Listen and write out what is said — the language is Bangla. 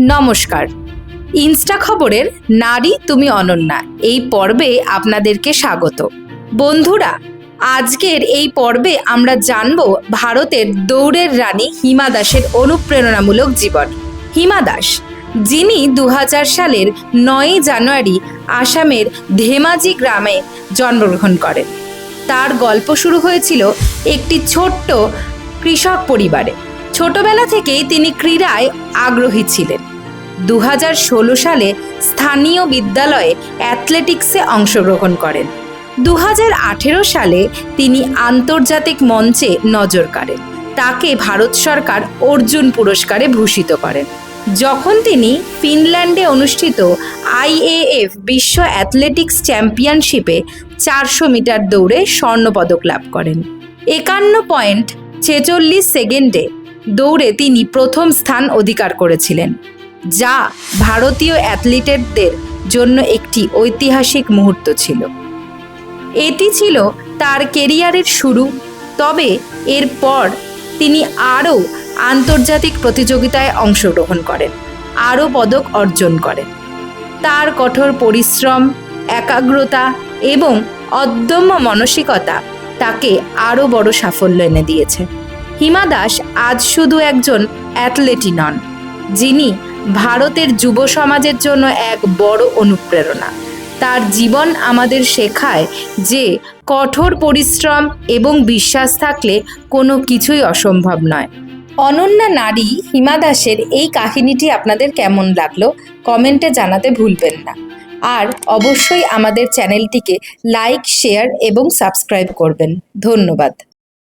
নমস্কার। ইনস্টা খবরের নারী তুমি অনন্যা। এই পর্বে আপনাদেরকে স্বাগত। বন্ধুরা, আজকের এই পর্বে আমরা জানব ভারতের দৌড়ের রানী হিমা দাসের অনুপ্রেরণামূলক জীবন। হিমা দাস, যিনি দু হাজার সালের নয়ই জানুয়ারি আসামের ধেমাজি গ্রামে জন্মগ্রহণ করেন। তার গল্প শুরু হয়েছিল একটি ছোট্ট কৃষক পরিবারে। ছোটবেলা থেকেই তিনি ক্রীড়ায় আগ্রহী ছিলেন। দু হাজার ষোলো সালে স্থানীয় বিদ্যালয়ে অ্যাথলেটিক্সে অংশগ্রহণ করেন। দু হাজার আঠেরো সালে তিনি আন্তর্জাতিক মঞ্চে নজর কাড়েন। তাকে ভারত সরকার অর্জুন পুরস্কারে ভূষিত করেন। যখন তিনি ফিনল্যান্ডে অনুষ্ঠিত আইএএফ বিশ্ব অ্যাথলেটিক্স চ্যাম্পিয়নশিপে চারশো মিটার দৌড়ে স্বর্ণপদক লাভ করেন। একান্ন পয়েন্ট ছেচল্লিশ সেকেন্ডে দৌড়ে তিনি প্রথম স্থান অধিকার করেছিলেন, যা ভারতীয় অ্যাথলিটদের জন্য একটি ঐতিহাসিক মুহূর্ত ছিল। এটি ছিল তার কেরিয়ারের শুরু, তবে এরপর তিনি আরও আন্তর্জাতিক প্রতিযোগিতায় অংশগ্রহণ করেন, আরও পদক অর্জন করেন। তার কঠোর পরিশ্রম, একাগ্রতা এবং অদম্য মানসিকতা তাকে আরও বড় সাফল্য এনে দিয়েছে। হিমা দাস আজ শুধু একজন অ্যাথলেটই নন, যিনি ভারতের যুব সমাজের জন্য এক বড় অনুপ্রেরণা। তার জীবন আমাদের শেখায় যে কঠোর পরিশ্রম এবং বিশ্বাস থাকলে কোনো কিছুই অসম্ভব নয়। অনন্যা নারী হিমা দাসের এই কাহিনীটি আপনাদের কেমন লাগল কমেন্টে জানাতে ভুলবেন না। আর অবশ্যই আমাদের চ্যানেলটিকে লাইক, শেয়ার এবং সাবস্ক্রাইব করবেন। ধন্যবাদ।